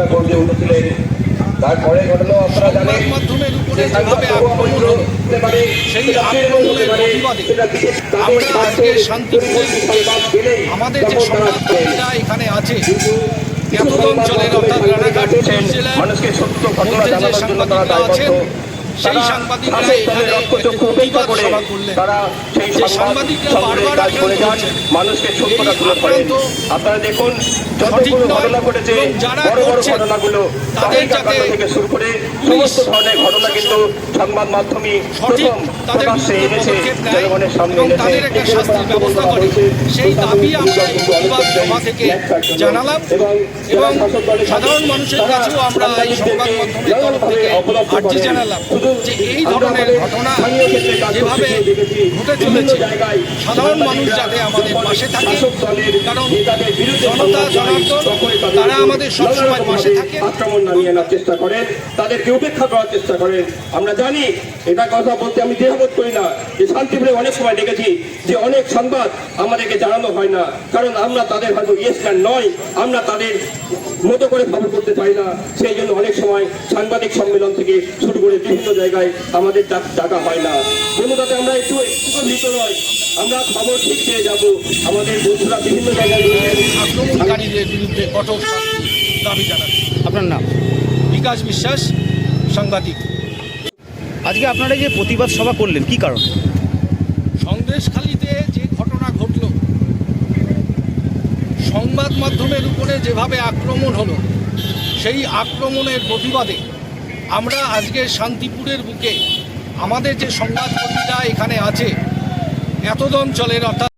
ঘটনা গর্জে উঠেছিলেন তারপরে ঘটলো আপনারা জানেন আমাদের যে তখন এখানে আছে কিন্তু এতদ অঞ্চলের অর্থাৎ রানাঘাট জেলার মধ্যে যে সাংবাদিকরা আছেন সেই সাংবাদিকরা এখানে দলে রক্তচক্ষু একটি উপেক্ষা করে প্রতিবাদ সভা করলেন। যে সাংবাদিকরা বারবার কাজ করে যান আক্রান্ত হচ্ছেন। মানুষকে এই আক্রান্ত আপনারা দেখুন সঠিক যতগুলো নয় এবং যারা করছেন, তাদের তাদের যাতে থেকে শুরু করে পুলিশ, ঘটনা সংবাদ মাধ্যমে সঠিক তাদের বিরুদ্ধে পদক্ষেপ নেয় এবং তাদের একটা শাস্তির ব্যবস্থা করে সেই দাবি আমরা এই প্রতিবাদ সভা থেকে জানালাম এবং সাধারণ মানুষের কাছেও আমরা এই সংবাদ মাধ্যমের তরফ থেকে আর্জি জানালাম। যে এই ধরনের ঘটনা যেভাবে ঘটে চলেছে, সাধারণ মানুষ যাতে আমাদের পাশে থাকে, কারণ জনতা তারা আমাদের সবসময় পাশে থাকে। আক্রমণ নামিয়ে আনার চেষ্টা করেন, তাদেরকে উপেক্ষা করার চেষ্টা করেন। আমরা জানি, এটা কথা বলতে আমি দেহবোধ করি না, যে শান্তিপুরে অনেক সময় দেখেছি যে অনেক সংবাদ আমাদেরকে জানানো হয় না। কারণ আমরা তাদের হয়তো ইয়েস ম্যান নয়, আমরা তাদের মতো করে খবর করতে পারি না। সেই জন্য অনেক সময় সাংবাদিক সম্মেলন থেকে শুরু করে বিভিন্ন জায়গায় আমাদের ডাক- ডাকা হয় না। বন্ধুটাতে আমরা একটু একটু ভীত নয় আমরা খবর ঠিক পেয়ে যাব। আমাদের বন্ধুরা বিভিন্ন জায়গায় বিরুদ্ধে কঠোর দাবি জানাচ্ছি। আপনার নাম? বিকাশ বিশ্বাস সাংবাদিক। আজকে আপনারা যে প্রতিবাদ সভা করলেন কি কারণ? সন্দেশখালিতে যে ঘটনা ঘটল সংবাদ মাধ্যমের উপরে যেভাবে আক্রমণ হলো সেই আক্রমণের প্রতিবাদে আমরা আজকে শান্তিপুরের বুকে আমাদের যে সংবাদকর্মীরা এখানে আছে এতদ অঞ্চলের অর্থাৎ